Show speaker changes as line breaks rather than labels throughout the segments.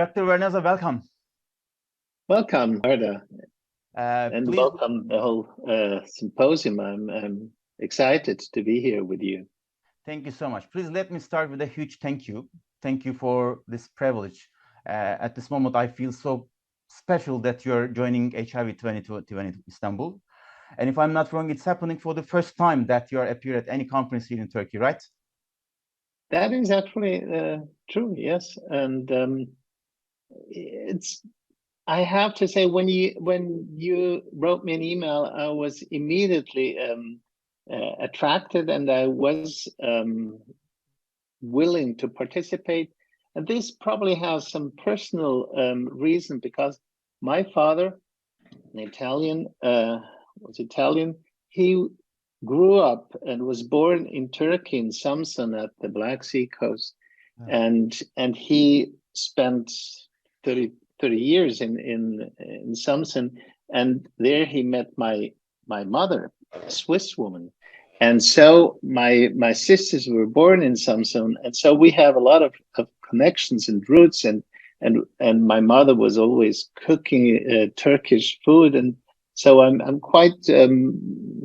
Dr. Vernaza, welcome.
Welcome, Arda,
Uh,
and
please-
welcome the whole uh, symposium. I'm, I'm excited to be here with you.
Thank you so much. Please let me start with a huge thank you. Thank you for this privilege. Uh, at this moment, I feel so special that you're joining HIV 2020 in Istanbul. And if I'm not wrong, it's happening for the first time that you are appear at any conference here in Turkey, right?
That is actually uh, true, yes. And um, it's, I have to say, when you when you wrote me an email, I was immediately um, uh, attracted, and I was um, willing to participate. And this probably has some personal um, reason because my father, an Italian, uh, was Italian. He grew up and was born in Turkey in Samsun at the Black Sea coast,
Yeah.
and and he spent 30, 30 years in in in Samsun, and there he met my my mother, a Swiss woman, and so my my sisters were born in Samson, and so we have a lot of, of connections and roots, and and and my mother was always cooking uh, Turkish food, and so I'm I'm quite um,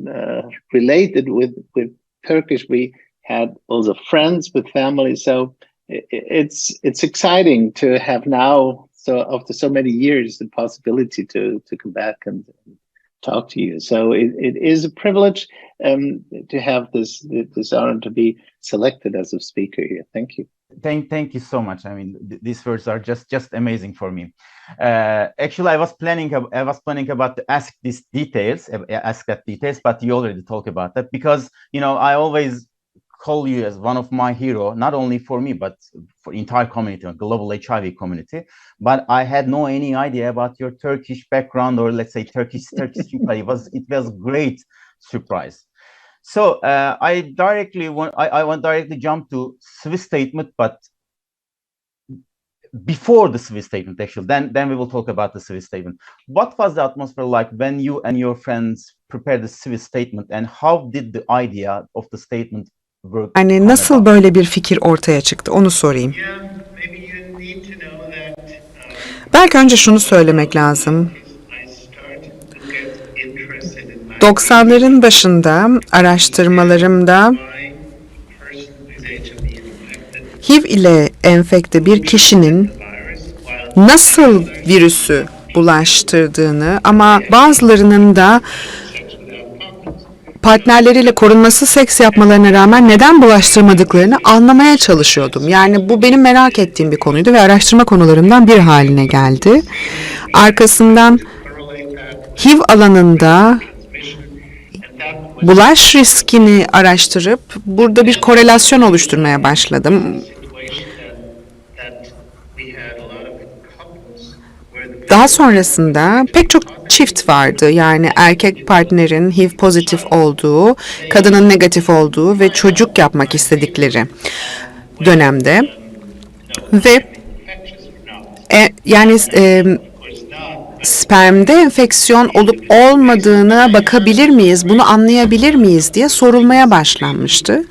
uh, related with with Turkish. We had also friends with family, so i- i- it's it's exciting to have now. So after so many years, the possibility to to come back and talk to you. So it, it is a privilege um, to have this this honor to be selected as a speaker here. Thank you.
Thank, thank you so much. I mean, th- these words are just, just amazing for me. Uh, actually, I was planning, I was planning about to ask these details, ask that details, but you already talk about that because you know I always call you as one of my hero, not only for me but for entire community, global HIV community. But I had no any idea about your Turkish background or let's say Turkish Turkish. it was it was great surprise. So uh, I directly want I, I want directly jump to Swiss statement, but before the Swiss statement, actually, then then we will talk about the Swiss statement. What was the atmosphere like when you and your friends prepared the Swiss statement, and how did the idea of the statement
Yani
come
nasıl böyle bir fikir ortaya çıktı onu sorayım. Belki önce şunu söylemek lazım.
I started to get interested in my
90'ların başında araştırmalarımda
HIV
ile enfekte bir kişinin nasıl virüsü bulaştırdığını ama bazılarının da. Partnerleriyle korunması seks yapmalarına rağmen neden bulaştırmadıklarını anlamaya çalışıyordum. Yani bu benim merak ettiğim bir konuydu ve araştırma konularımdan bir haline geldi. Arkasından HIV alanında bulaş riskini araştırıp burada bir korelasyon oluşturmaya başladım. Daha sonrasında pek çok çift vardı. Yani erkek partnerin HIV pozitif olduğu, kadının negatif olduğu ve çocuk yapmak istedikleri dönemde. Ve e, yani e, spermde enfeksiyon olup olmadığına bakabilir miyiz, bunu anlayabilir miyiz diye sorulmaya başlanmıştı.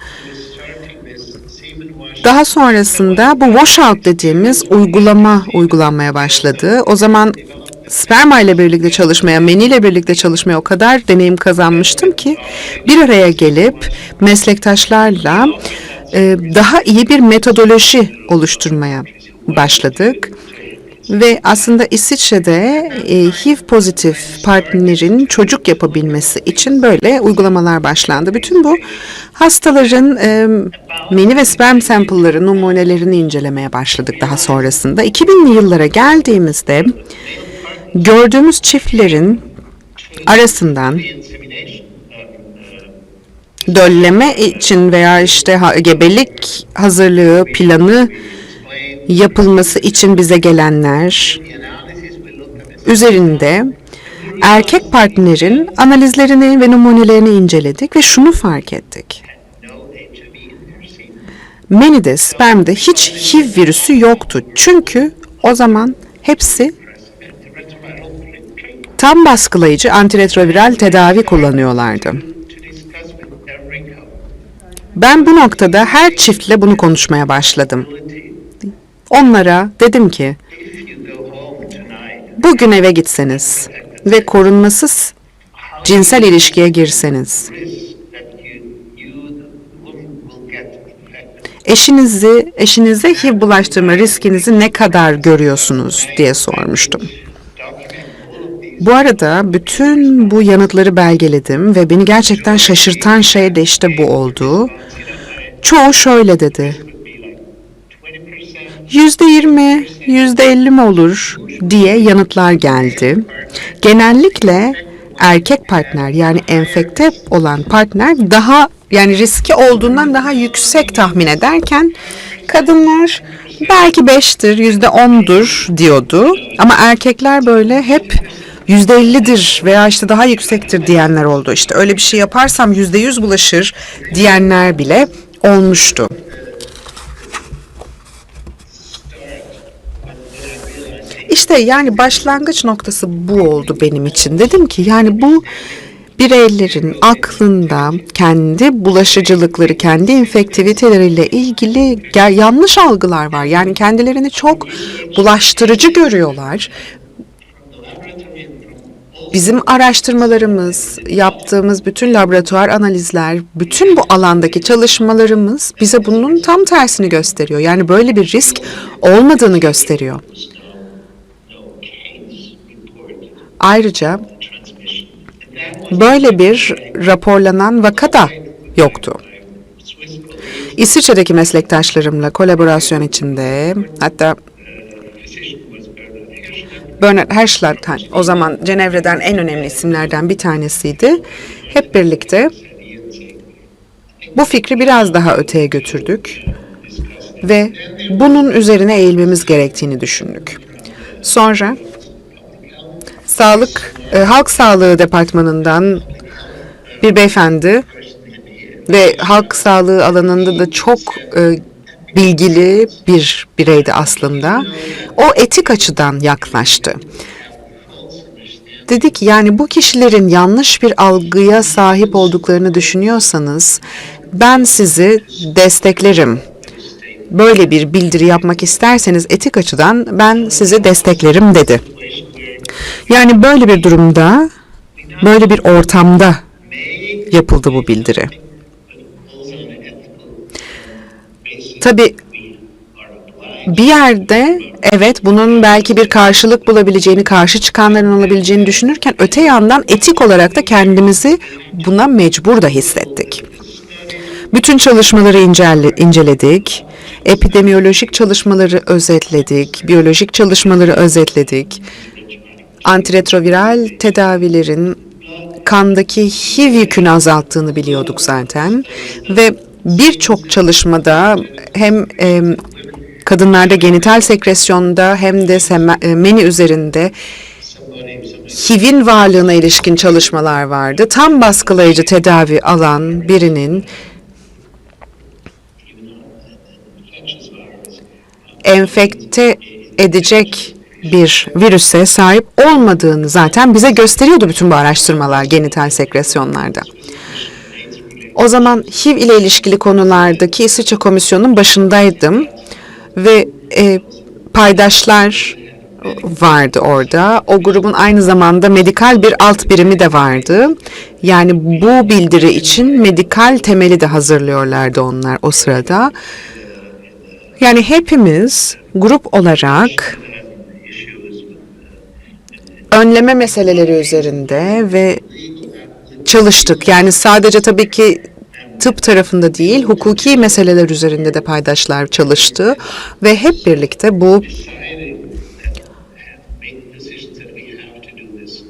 Daha sonrasında bu washout dediğimiz uygulama uygulanmaya başladı. O zaman sperma ile birlikte çalışmaya, meniyle birlikte çalışmaya o kadar deneyim kazanmıştım ki bir araya gelip meslektaşlarla e, daha iyi bir metodoloji oluşturmaya başladık. Ve aslında İsviçre'de e, HIV pozitif partnerin çocuk yapabilmesi için böyle uygulamalar başlandı. Bütün bu hastaların e, meni ve sperm sample'ları numunelerini incelemeye başladık daha sonrasında. 2000'li yıllara geldiğimizde gördüğümüz çiftlerin arasından dölleme için veya işte gebelik hazırlığı planı yapılması için bize gelenler üzerinde erkek partnerin analizlerini ve numunelerini inceledik ve şunu fark ettik. Menide, spermde hiç HIV virüsü yoktu. Çünkü o zaman hepsi tam baskılayıcı antiretroviral tedavi kullanıyorlardı. Ben bu noktada her çiftle bunu konuşmaya başladım. Onlara dedim ki, bugün eve gitseniz ve korunmasız cinsel ilişkiye girseniz, eşinizi, eşinize HIV bulaştırma riskinizi ne kadar görüyorsunuz diye sormuştum. Bu arada bütün bu yanıtları belgeledim ve beni gerçekten şaşırtan şey de işte bu oldu. Çoğu şöyle dedi. Yüzde yirmi, yüzde elli mi olur diye yanıtlar geldi. Genellikle erkek partner yani enfekte olan partner daha yani riski olduğundan daha yüksek tahmin ederken kadınlar belki beştir, yüzde ondur diyordu. Ama erkekler böyle hep yüzde ellidir veya işte daha yüksektir diyenler oldu. İşte öyle bir şey yaparsam yüzde yüz bulaşır diyenler bile olmuştu. İşte yani başlangıç noktası bu oldu benim için. Dedim ki yani bu bireylerin aklında kendi bulaşıcılıkları, kendi infektiviteleriyle ilgili yanlış algılar var. Yani kendilerini çok bulaştırıcı görüyorlar. Bizim araştırmalarımız, yaptığımız bütün laboratuvar analizler, bütün bu alandaki çalışmalarımız bize bunun tam tersini gösteriyor. Yani böyle bir risk olmadığını gösteriyor. Ayrıca böyle bir raporlanan vaka da yoktu. İsviçre'deki meslektaşlarımla kolaborasyon içinde hatta Bernard Herschland o zaman Cenevre'den en önemli isimlerden bir tanesiydi. Hep birlikte bu fikri biraz daha öteye götürdük ve bunun üzerine eğilmemiz gerektiğini düşündük. Sonra Sağlık, e, Halk Sağlığı Departmanı'ndan bir beyefendi ve halk sağlığı alanında da çok e, bilgili bir bireydi aslında. O etik açıdan yaklaştı. Dedi ki yani bu kişilerin yanlış bir algıya sahip olduklarını düşünüyorsanız ben sizi desteklerim. Böyle bir bildiri yapmak isterseniz etik açıdan ben sizi desteklerim dedi. Yani böyle bir durumda, böyle bir ortamda yapıldı bu bildiri. Tabii bir yerde evet bunun belki bir karşılık bulabileceğini, karşı çıkanların olabileceğini düşünürken öte yandan etik olarak da kendimizi buna mecbur da hissettik. Bütün çalışmaları incele, inceledik. Epidemiyolojik çalışmaları özetledik, biyolojik çalışmaları özetledik. Antiretroviral tedavilerin kandaki HIV yükünü azalttığını biliyorduk zaten ve birçok çalışmada hem e, kadınlarda genital sekresyonda hem de e, meni üzerinde HIV'in varlığına ilişkin çalışmalar vardı. Tam baskılayıcı tedavi alan birinin enfekte edecek bir virüse sahip olmadığını zaten bize gösteriyordu bütün bu araştırmalar genital sekresyonlarda. O zaman HIV ile ilişkili konulardaki İsviçre Komisyonu'nun başındaydım ve e, paydaşlar vardı orada. O grubun aynı zamanda medikal bir alt birimi de vardı. Yani bu bildiri için medikal temeli de hazırlıyorlardı onlar o sırada. Yani hepimiz grup olarak önleme meseleleri üzerinde ve çalıştık. Yani sadece tabii ki tıp tarafında değil, hukuki meseleler üzerinde de paydaşlar çalıştı ve hep birlikte bu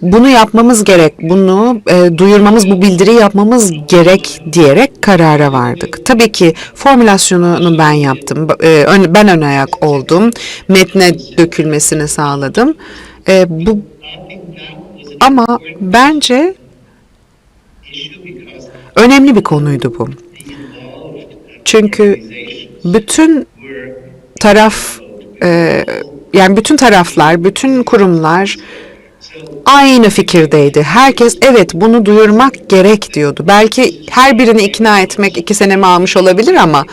bunu yapmamız gerek, bunu e, duyurmamız, bu bildiriyi yapmamız gerek diyerek karara vardık. Tabii ki formülasyonunu ben yaptım, e, ben ön ayak oldum, metne dökülmesini sağladım. E, bu ama bence önemli bir konuydu bu. Çünkü bütün taraf e, yani bütün taraflar, bütün kurumlar aynı fikirdeydi. Herkes evet bunu duyurmak gerek diyordu. Belki her birini ikna etmek iki senemi almış olabilir ama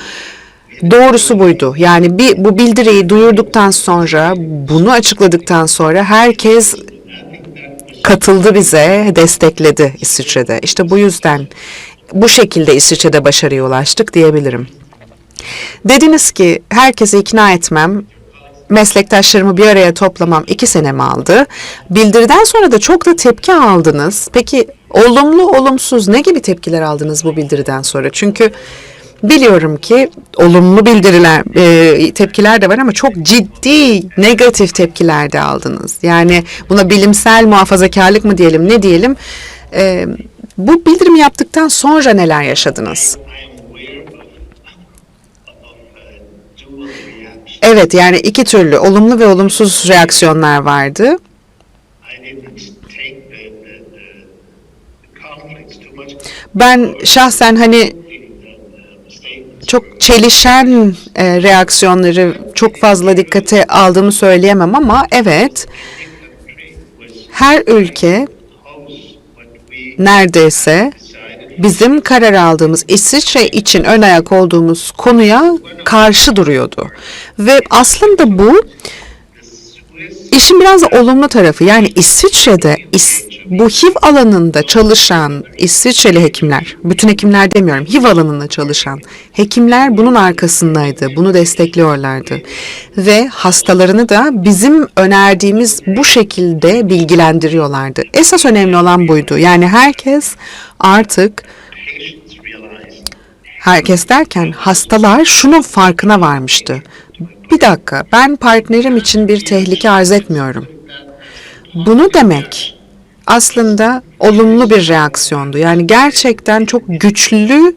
Doğrusu buydu. Yani bir bu bildiriyi duyurduktan sonra, bunu açıkladıktan sonra herkes katıldı bize, destekledi İsviçre'de. İşte bu yüzden bu şekilde İsviçre'de başarıya ulaştık diyebilirim. Dediniz ki herkesi ikna etmem, meslektaşlarımı bir araya toplamam iki senemi aldı. Bildiriden sonra da çok da tepki aldınız. Peki olumlu olumsuz ne gibi tepkiler aldınız bu bildiriden sonra? Çünkü biliyorum ki olumlu bildiriler, e, tepkiler de var ama çok ciddi negatif tepkiler de aldınız. Yani buna bilimsel muhafazakarlık mı diyelim ne diyelim? E, bu bildirimi yaptıktan sonra neler yaşadınız? Evet yani iki türlü olumlu ve olumsuz reaksiyonlar vardı. Ben şahsen hani çok çelişen e, reaksiyonları çok fazla dikkate aldığımı söyleyemem ama evet her ülke neredeyse bizim karar aldığımız İsviçre için ön ayak olduğumuz konuya karşı duruyordu. Ve aslında bu işin biraz da olumlu tarafı. Yani İsviçre'de is- bu HIV alanında çalışan İsviçreli hekimler, bütün hekimler demiyorum, HIV alanında çalışan hekimler bunun arkasındaydı, bunu destekliyorlardı. Ve hastalarını da bizim önerdiğimiz bu şekilde bilgilendiriyorlardı. Esas önemli olan buydu. Yani herkes artık herkes derken hastalar şunun farkına varmıştı. Bir dakika ben partnerim için bir tehlike arz etmiyorum. Bunu demek aslında olumlu bir reaksiyondu. Yani gerçekten çok güçlü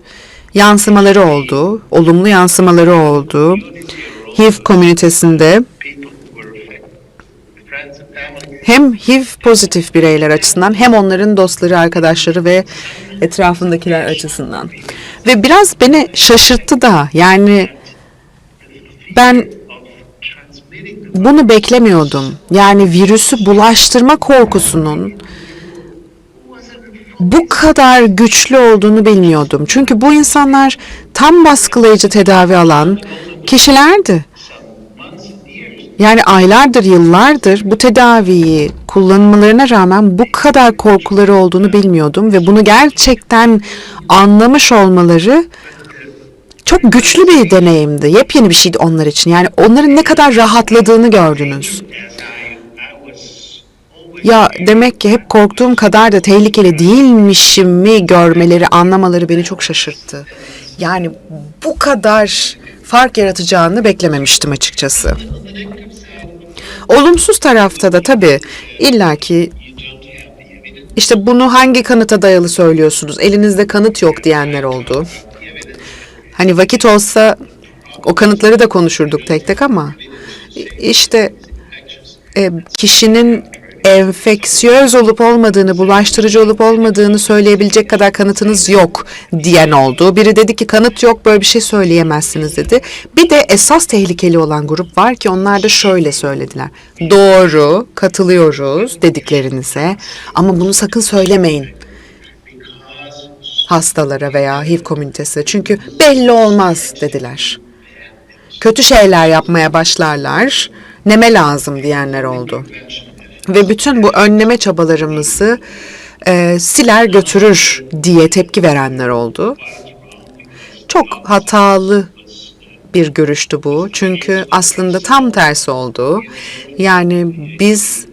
yansımaları oldu, olumlu yansımaları oldu. HIV komünitesinde hem HIV pozitif bireyler açısından hem onların dostları, arkadaşları ve etrafındakiler açısından. Ve biraz beni şaşırttı da yani ben bunu beklemiyordum. Yani virüsü bulaştırma korkusunun bu kadar güçlü olduğunu bilmiyordum. Çünkü bu insanlar tam baskılayıcı tedavi alan kişilerdi. Yani aylardır, yıllardır bu tedaviyi kullanmalarına rağmen bu kadar korkuları olduğunu bilmiyordum ve bunu gerçekten anlamış olmaları çok güçlü bir deneyimdi. Yepyeni bir şeydi onlar için. Yani onların ne kadar rahatladığını gördünüz. Ya demek ki hep korktuğum kadar da tehlikeli değilmişim mi görmeleri, anlamaları beni çok şaşırttı. Yani bu kadar fark yaratacağını beklememiştim açıkçası. Olumsuz tarafta da tabii illaki işte bunu hangi kanıta dayalı söylüyorsunuz? Elinizde kanıt yok diyenler oldu. Hani vakit olsa o kanıtları da konuşurduk tek tek ama işte e, kişinin enfeksiyöz olup olmadığını, bulaştırıcı olup olmadığını söyleyebilecek kadar kanıtınız yok diyen oldu. Biri dedi ki kanıt yok böyle bir şey söyleyemezsiniz dedi. Bir de esas tehlikeli olan grup var ki onlar da şöyle söylediler. Doğru, katılıyoruz dediklerinize ama bunu sakın söylemeyin hastalara veya HIV komünitesi. Çünkü belli olmaz dediler. Kötü şeyler yapmaya başlarlar. Neme lazım diyenler oldu. Ve bütün bu önleme çabalarımızı e, siler götürür diye tepki verenler oldu. Çok hatalı bir görüştü bu. Çünkü aslında tam tersi oldu. Yani biz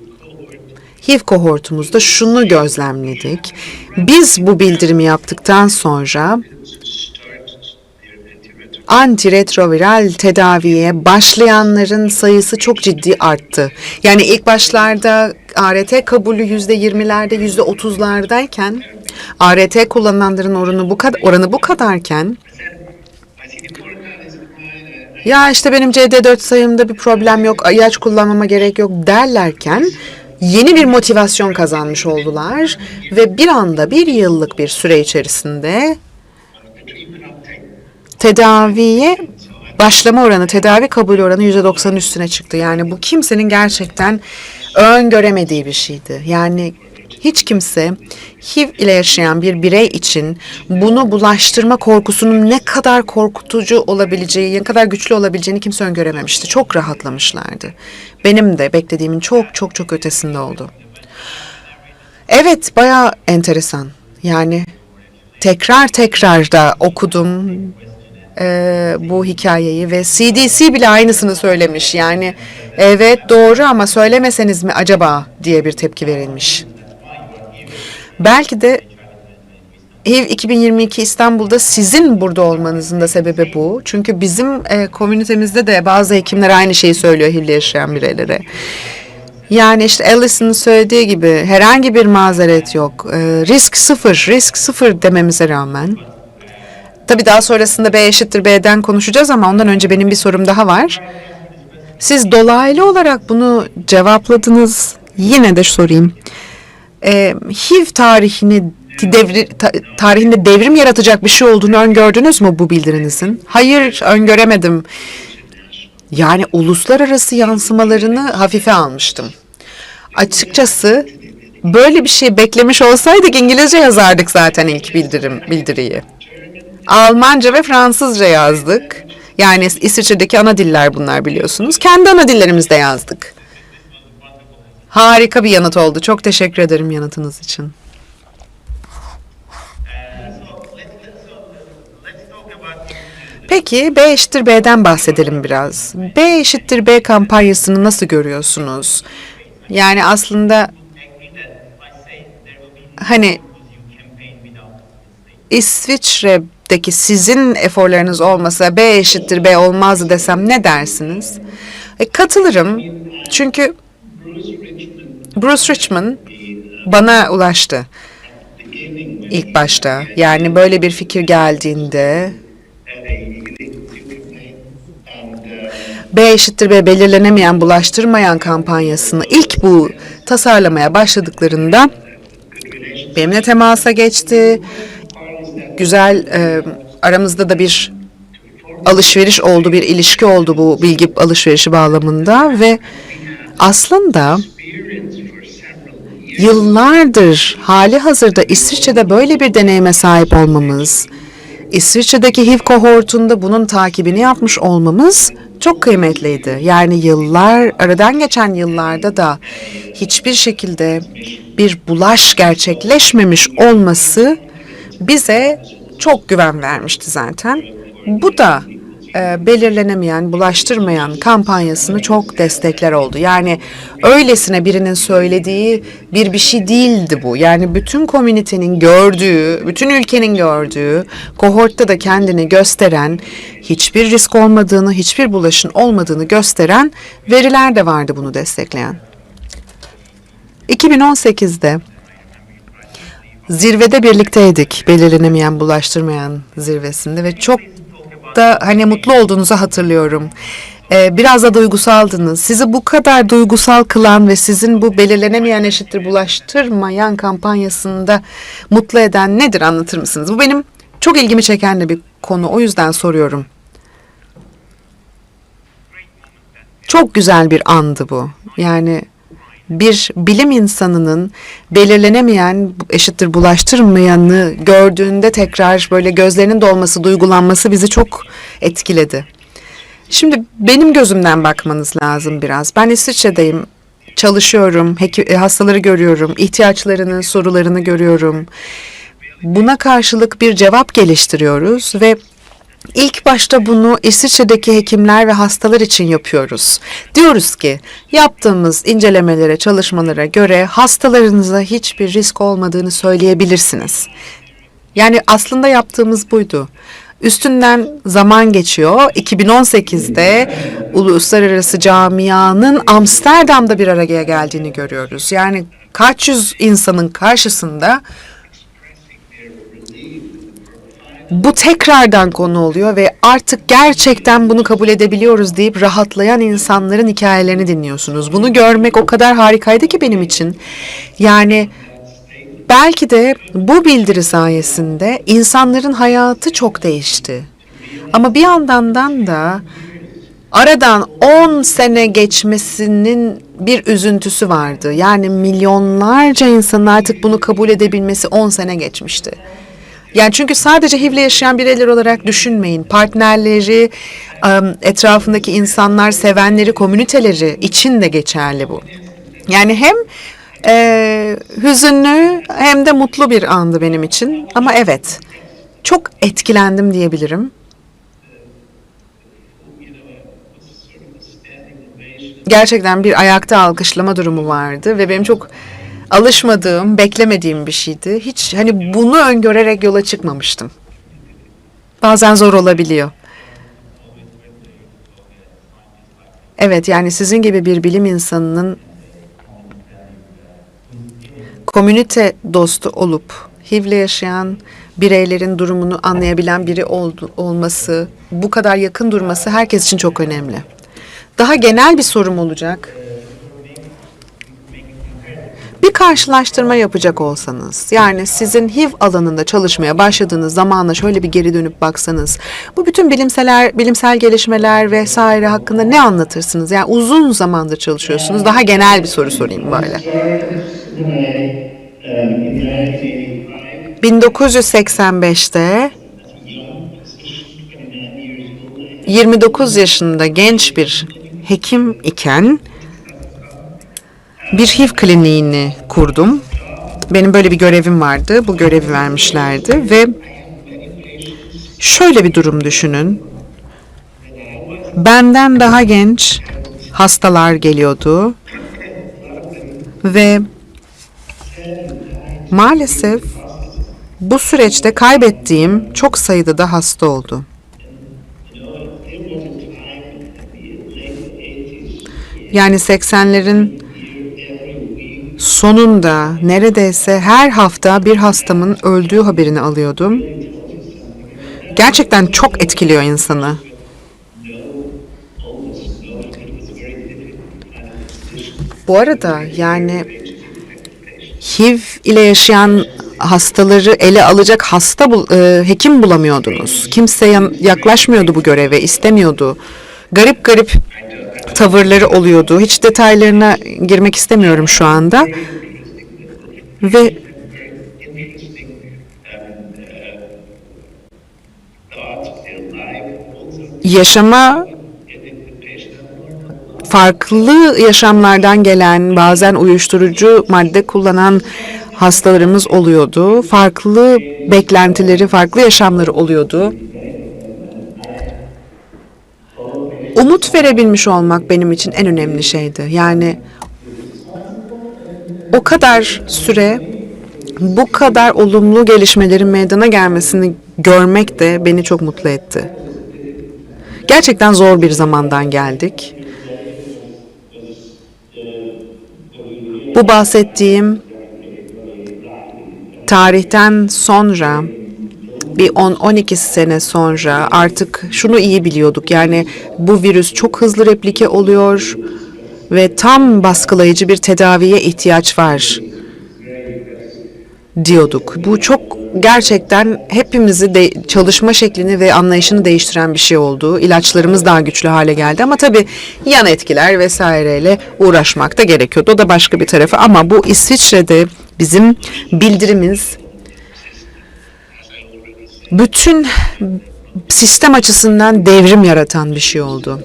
HIV kohortumuzda şunu gözlemledik. Biz bu bildirimi yaptıktan sonra antiretroviral tedaviye başlayanların sayısı çok ciddi arttı. Yani ilk başlarda ART kabulü yüzde yirmilerde, yüzde otuzlardayken ART kullananların oranı bu kadar oranı bu kadarken ya işte benim CD4 sayımda bir problem yok, ilaç kullanmama gerek yok derlerken yeni bir motivasyon kazanmış oldular ve bir anda bir yıllık bir süre içerisinde tedaviye başlama oranı, tedavi kabul oranı %90 üstüne çıktı. Yani bu kimsenin gerçekten öngöremediği bir şeydi. Yani hiç kimse HIV ile yaşayan bir birey için bunu bulaştırma korkusunun ne kadar korkutucu olabileceği, ne kadar güçlü olabileceğini kimse öngörememişti. Çok rahatlamışlardı. Benim de beklediğimin çok çok çok ötesinde oldu. Evet, bayağı enteresan. Yani tekrar tekrar da okudum e, bu hikayeyi ve CDC bile aynısını söylemiş. Yani evet doğru ama söylemeseniz mi acaba diye bir tepki verilmiş. Belki de HIV 2022 İstanbul'da sizin burada olmanızın da sebebi bu. Çünkü bizim e, komünitemizde de bazı hekimler aynı şeyi söylüyor HIV'le yaşayan bireylere. Yani işte Allison'ın söylediği gibi herhangi bir mazeret yok. E, risk sıfır, risk sıfır dememize rağmen. Tabii daha sonrasında B eşittir B'den konuşacağız ama ondan önce benim bir sorum daha var. Siz dolaylı olarak bunu cevapladınız. Yine de sorayım. E, HIV tarihini devri, ta- tarihinde devrim yaratacak bir şey olduğunu öngördünüz mü bu bildirinizin? Hayır, öngöremedim. Yani uluslararası yansımalarını hafife almıştım. Açıkçası böyle bir şey beklemiş olsaydık İngilizce yazardık zaten ilk bildirim bildiriyi. Almanca ve Fransızca yazdık. Yani İsviçre'deki ana diller bunlar biliyorsunuz. Kendi ana dillerimizde yazdık. Harika bir yanıt oldu. Çok teşekkür ederim yanıtınız için. Peki B eşittir B'den bahsedelim biraz. B eşittir B kampanyasını nasıl görüyorsunuz? Yani aslında hani İsviçre'deki sizin eforlarınız olmasa B eşittir B olmazdı desem ne dersiniz? E, katılırım. Çünkü Bruce Richmond bana ulaştı ilk başta. Yani böyle bir fikir geldiğinde B eşittir B belirlenemeyen bulaştırmayan kampanyasını ilk bu tasarlamaya başladıklarında benimle temasa geçti. Güzel e, aramızda da bir alışveriş oldu, bir ilişki oldu bu bilgi alışverişi bağlamında ve aslında yıllardır hali hazırda İsviçre'de böyle bir deneyime sahip olmamız, İsviçre'deki HIV kohortunda bunun takibini yapmış olmamız çok kıymetliydi. Yani yıllar, aradan geçen yıllarda da hiçbir şekilde bir bulaş gerçekleşmemiş olması bize çok güven vermişti zaten. Bu da e, belirlenemeyen, bulaştırmayan kampanyasını çok destekler oldu. Yani öylesine birinin söylediği bir bir şey değildi bu. Yani bütün komünitenin gördüğü, bütün ülkenin gördüğü, kohortta da kendini gösteren, hiçbir risk olmadığını, hiçbir bulaşın olmadığını gösteren veriler de vardı bunu destekleyen. 2018'de zirvede birlikteydik belirlenemeyen bulaştırmayan zirvesinde ve çok da hani mutlu olduğunuzu hatırlıyorum. Ee, biraz da duygusaldınız. Sizi bu kadar duygusal kılan ve sizin bu belirlenemeyen eşittir bulaştırmayan kampanyasında mutlu eden nedir anlatır mısınız? Bu benim çok ilgimi çeken de bir konu. O yüzden soruyorum. Çok güzel bir andı bu. Yani bir bilim insanının belirlenemeyen eşittir bulaştırmayanı gördüğünde tekrar böyle gözlerinin dolması, duygulanması bizi çok etkiledi. Şimdi benim gözümden bakmanız lazım biraz. Ben İsviçre'deyim, çalışıyorum, heki- hastaları görüyorum, ihtiyaçlarını, sorularını görüyorum. Buna karşılık bir cevap geliştiriyoruz ve İlk başta bunu İsviçre'deki hekimler ve hastalar için yapıyoruz. Diyoruz ki yaptığımız incelemelere, çalışmalara göre hastalarınıza hiçbir risk olmadığını söyleyebilirsiniz. Yani aslında yaptığımız buydu. Üstünden zaman geçiyor. 2018'de uluslararası camianın Amsterdam'da bir araya geldiğini görüyoruz. Yani kaç yüz insanın karşısında bu tekrardan konu oluyor ve artık gerçekten bunu kabul edebiliyoruz deyip rahatlayan insanların hikayelerini dinliyorsunuz. Bunu görmek o kadar harikaydı ki benim için. Yani belki de bu bildiri sayesinde insanların hayatı çok değişti. Ama bir yandan da Aradan 10 sene geçmesinin bir üzüntüsü vardı. Yani milyonlarca insanın artık bunu kabul edebilmesi 10 sene geçmişti. Yani çünkü sadece HIV'le yaşayan bireyler olarak düşünmeyin. Partnerleri, em, etrafındaki insanlar, sevenleri, komüniteleri için de geçerli bu. Yani hem e, hüzünlü hem de mutlu bir andı benim için. Ama evet, çok etkilendim diyebilirim. Gerçekten bir ayakta alkışlama durumu vardı ve benim çok alışmadığım, beklemediğim bir şeydi. Hiç hani bunu öngörerek yola çıkmamıştım. Bazen zor olabiliyor. Evet yani sizin gibi bir bilim insanının komünite dostu olup HIV'le yaşayan bireylerin durumunu anlayabilen biri oldu, olması, bu kadar yakın durması herkes için çok önemli. Daha genel bir sorum olacak. Karşılaştırma yapacak olsanız, yani sizin HIV alanında çalışmaya başladığınız zamanla şöyle bir geri dönüp baksanız, bu bütün bilimseler, bilimsel gelişmeler vesaire hakkında ne anlatırsınız? Yani uzun zamandır çalışıyorsunuz. Daha genel bir soru sorayım böyle.
Um, in 1985,
1985'te 29 yaşında genç bir hekim iken bir HIV kliniğini kurdum. Benim böyle bir görevim vardı. Bu görevi vermişlerdi ve şöyle bir durum düşünün. Benden daha genç hastalar geliyordu ve maalesef bu süreçte kaybettiğim çok sayıda da hasta oldu. Yani 80'lerin sonunda neredeyse her hafta bir hastamın öldüğü haberini alıyordum. Gerçekten çok etkiliyor insanı. Bu arada yani HIV ile yaşayan hastaları ele alacak hasta e, hekim bulamıyordunuz. Kimse yaklaşmıyordu bu göreve, istemiyordu. Garip garip tavırları oluyordu. Hiç detaylarına girmek istemiyorum şu anda. Ve yaşama farklı yaşamlardan gelen, bazen uyuşturucu madde kullanan hastalarımız oluyordu. Farklı beklentileri, farklı yaşamları oluyordu. Umut verebilmiş olmak benim için en önemli şeydi. Yani o kadar süre bu kadar olumlu gelişmelerin meydana gelmesini görmek de beni çok mutlu etti. Gerçekten zor bir zamandan geldik. Bu bahsettiğim tarihten sonra bir 10-12 sene sonra artık şunu iyi biliyorduk. Yani bu virüs çok hızlı replike oluyor ve tam baskılayıcı bir tedaviye ihtiyaç var diyorduk. Bu çok gerçekten hepimizi de çalışma şeklini ve anlayışını değiştiren bir şey oldu. İlaçlarımız daha güçlü hale geldi ama tabii yan etkiler vesaireyle uğraşmak da gerekiyordu. O da başka bir tarafı ama bu İsviçre'de bizim bildirimiz bütün sistem açısından devrim yaratan bir şey oldu.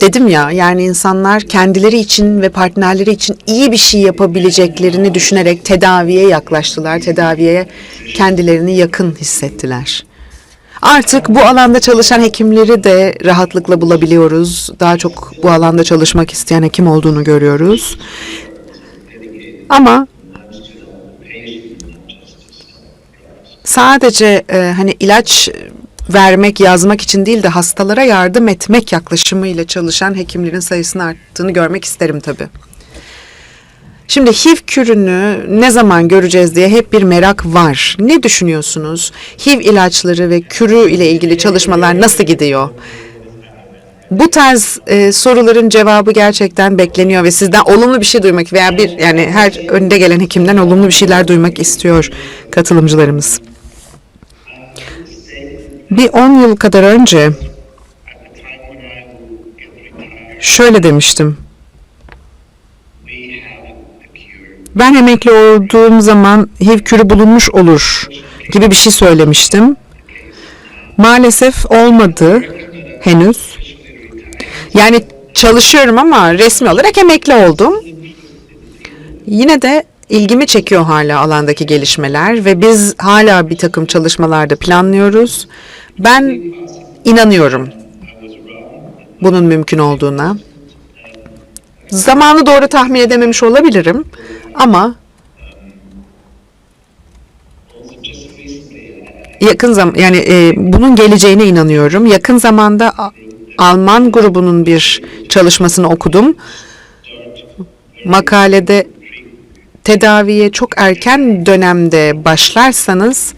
Dedim ya yani insanlar kendileri için ve partnerleri için iyi bir şey yapabileceklerini düşünerek tedaviye yaklaştılar. Tedaviye kendilerini yakın hissettiler. Artık bu alanda çalışan hekimleri de rahatlıkla bulabiliyoruz. Daha çok bu alanda çalışmak isteyen hekim olduğunu görüyoruz. Ama sadece e, hani ilaç vermek, yazmak için değil de hastalara yardım etmek yaklaşımıyla çalışan hekimlerin sayısının arttığını görmek isterim tabii. Şimdi HIV kürünü ne zaman göreceğiz diye hep bir merak var. Ne düşünüyorsunuz? HIV ilaçları ve kürü ile ilgili çalışmalar nasıl gidiyor? Bu tarz e, soruların cevabı gerçekten bekleniyor ve sizden olumlu bir şey duymak veya bir yani her önde gelen hekimden olumlu bir şeyler duymak istiyor katılımcılarımız. Bir 10 yıl kadar önce şöyle demiştim. Ben emekli olduğum zaman HIV kürü bulunmuş olur gibi bir şey söylemiştim. Maalesef olmadı henüz. Yani çalışıyorum ama resmi olarak emekli oldum. Yine de ilgimi çekiyor hala alandaki gelişmeler ve biz hala bir takım çalışmalarda planlıyoruz. Ben inanıyorum bunun mümkün olduğuna. Zamanı doğru tahmin edememiş olabilirim ama yakın zaman yani e, bunun geleceğine inanıyorum. Yakın zamanda Alman grubunun bir çalışmasını okudum. Makalede tedaviye çok erken dönemde başlarsanız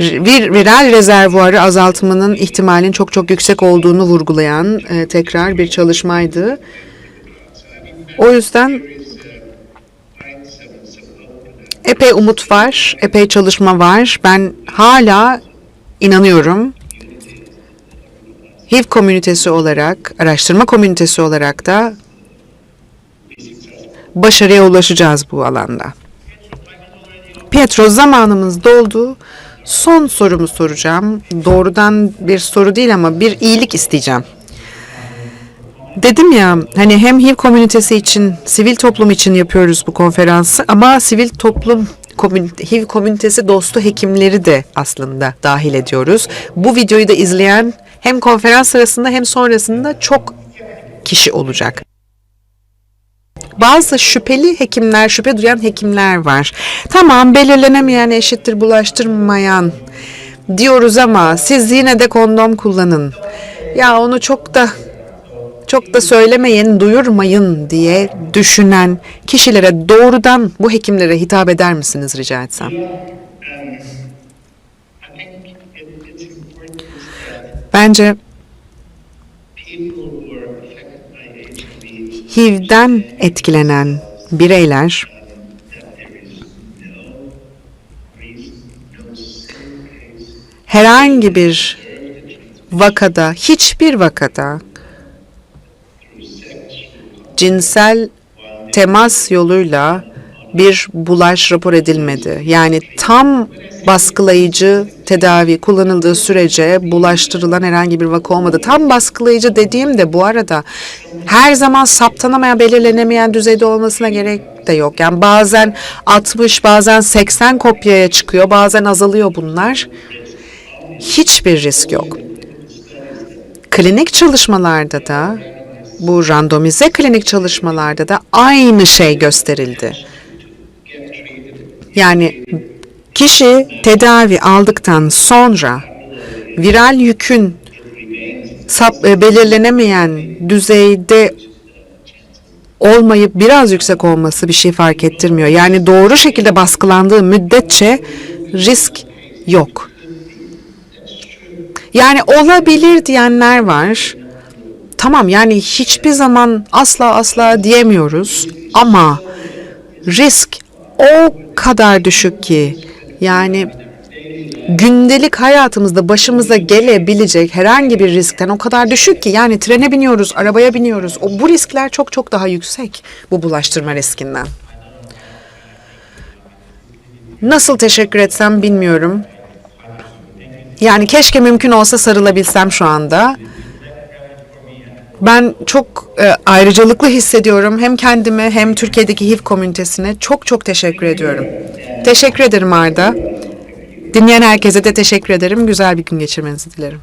vir, viral rezervuarı azaltmanın ihtimalinin çok çok yüksek olduğunu vurgulayan e, tekrar bir çalışmaydı. O yüzden epey umut var, epey çalışma var. Ben hala inanıyorum. HIV komünitesi olarak, araştırma komünitesi olarak da başarıya ulaşacağız bu alanda. Pietro zamanımız doldu. Son sorumu soracağım. Doğrudan bir soru değil ama bir iyilik isteyeceğim. Dedim ya hani hem HIV komünitesi için, sivil toplum için yapıyoruz bu konferansı ama sivil toplum HIV komünitesi dostu hekimleri de aslında dahil ediyoruz. Bu videoyu da izleyen hem konferans sırasında hem sonrasında çok kişi olacak. Bazı şüpheli hekimler, şüphe duyan hekimler var. Tamam belirlenemeyen eşittir bulaştırmayan diyoruz ama siz yine de kondom kullanın. Ya onu çok da çok da söylemeyin, duyurmayın diye düşünen kişilere doğrudan bu hekimlere hitap eder misiniz rica etsem? Bence HIV'den etkilenen bireyler herhangi bir vakada, hiçbir vakada cinsel temas yoluyla bir bulaş rapor edilmedi. Yani tam baskılayıcı tedavi kullanıldığı sürece bulaştırılan herhangi bir vaka olmadı. Tam baskılayıcı dediğim de bu arada her zaman saptanamayan, belirlenemeyen düzeyde olmasına gerek de yok. Yani bazen 60, bazen 80 kopyaya çıkıyor, bazen azalıyor bunlar. Hiçbir risk yok. Klinik çalışmalarda da bu randomize klinik çalışmalarda da aynı şey gösterildi. Yani kişi tedavi aldıktan sonra viral yükün e, belirlenemeyen düzeyde olmayıp biraz yüksek olması bir şey fark ettirmiyor. Yani doğru şekilde baskılandığı müddetçe risk yok. Yani olabilir diyenler var. Tamam yani hiçbir zaman asla asla diyemiyoruz ama risk o kadar düşük ki yani gündelik hayatımızda başımıza gelebilecek herhangi bir riskten o kadar düşük ki yani trene biniyoruz, arabaya biniyoruz. O bu riskler çok çok daha yüksek bu bulaştırma riskinden. Nasıl teşekkür etsem bilmiyorum. Yani keşke mümkün olsa sarılabilsem şu anda. Ben çok e, ayrıcalıklı hissediyorum hem kendime hem Türkiye'deki HIV komünitesine çok çok teşekkür ediyorum. Teşekkür ederim Arda. Dinleyen herkese de teşekkür ederim. Güzel bir gün geçirmenizi dilerim.